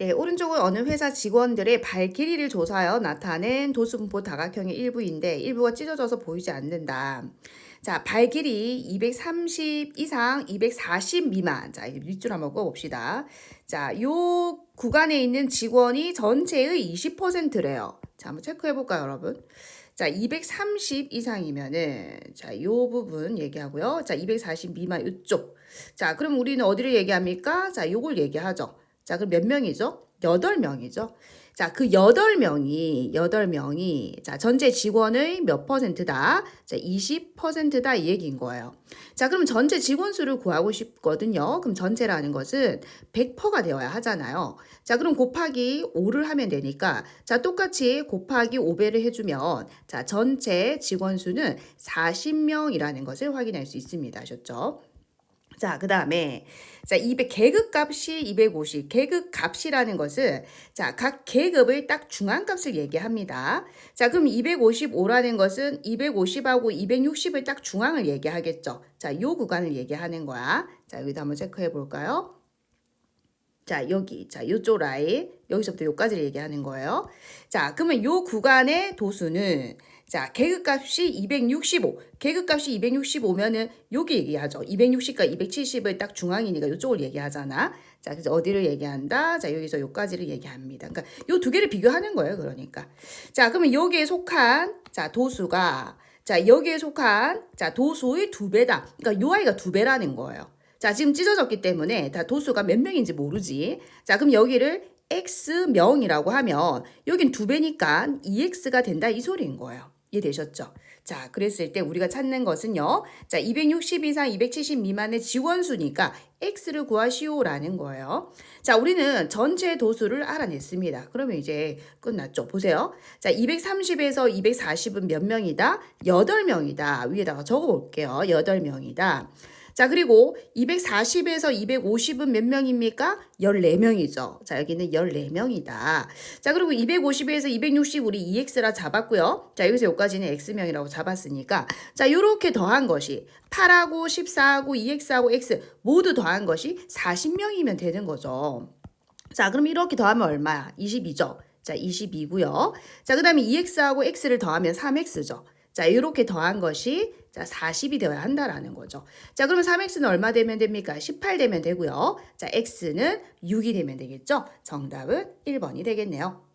네, 오른쪽은 어느 회사 직원들의 발 길이를 조사하여 나타낸 도수분포 다각형의 일부인데 일부가 찢어져서 보이지 않는다. 자, 발 길이 230 이상, 240 미만. 자, 이 밑줄 한번 꺼봅시다. 자, 요 구간에 있는 직원이 전체의 20%래요. 자, 한번 체크해 볼까요, 여러분? 자, 230 이상이면은, 자, 요 부분 얘기하고요. 자, 240 미만 요쪽. 자, 그럼 우리는 어디를 얘기합니까? 자, 요걸 얘기하죠. 자, 그럼 몇 명이죠? 여덟 명이죠. 자, 그 여덟 명이, 여덟 명이, 자, 전체 직원의 몇 퍼센트다? 자, 20%다 이 얘기인 거예요. 자, 그럼 전체 직원 수를 구하고 싶거든요. 그럼 전체라는 것은 100%가 되어야 하잖아요. 자, 그럼 곱하기 5를 하면 되니까, 자, 똑같이 곱하기 5배를 해주면, 자, 전체 직원 수는 40명이라는 것을 확인할 수 있습니다. 아셨죠? 자, 그 다음에, 자, 200, 계급 값이 250. 계급 값이라는 것은, 자, 각 계급의 딱 중앙 값을 얘기합니다. 자, 그럼 255라는 것은 250하고 260을 딱 중앙을 얘기하겠죠. 자, 요 구간을 얘기하는 거야. 자, 여기도 한번 체크해 볼까요? 자, 여기. 자, 요쪽 라인. 여기서부터 요까지를 얘기하는 거예요. 자, 그러면 요 구간의 도수는 자, 계급값이 265. 계급값이 265면은 여기 얘기하죠. 260과 270을 딱 중앙이니까 요쪽을 얘기하잖아. 자, 그래서 어디를 얘기한다? 자, 여기서 요까지를 얘기합니다. 그러니까 요 두 개를 비교하는 거예요. 그러니까. 자, 그러면 여기에 속한 자, 도수가 자, 여기에 속한 자, 도수의 두 배다. 그러니까 요 아이가 두 배라는 거예요. 자, 지금 찢어졌기 때문에 다 도수가 몇 명인지 모르지. 자, 그럼 여기를 x명이라고 하면 여긴 두 배니까 2x가 된다 이 소리인 거예요. 이해되셨죠? 자, 그랬을 때 우리가 찾는 것은요. 자, 260 이상 270 미만의 직원 수니까 x를 구하시오라는 거예요. 자, 우리는 전체 도수를 알아냈습니다. 그러면 이제 끝났죠. 보세요. 자, 230에서 240은 몇 명이다? 8명이다. 위에다가 적어 볼게요. 8명이다. 자, 그리고 240에서 250은 몇 명입니까? 14명이죠. 자, 여기는 14명이다. 자, 그리고 250에서 260 우리 2x라 잡았고요. 자, 여기서 여기까지는 x명이라고 잡았으니까 자, 요렇게 더한 것이 8하고 14하고 2x하고 x 모두 더한 것이 40명이면 되는 거죠. 자, 그럼 이렇게 더하면 얼마야? 22죠. 자, 22고요. 자, 그 다음에 2x하고 x를 더하면 3x죠. 자, 이렇게 더한 것이 자, 40이 되어야 한다라는 거죠. 자, 그러면 3x는 얼마 되면 됩니까? 18 되면 되고요. 자, x는 6이 되면 되겠죠? 정답은 1번이 되겠네요.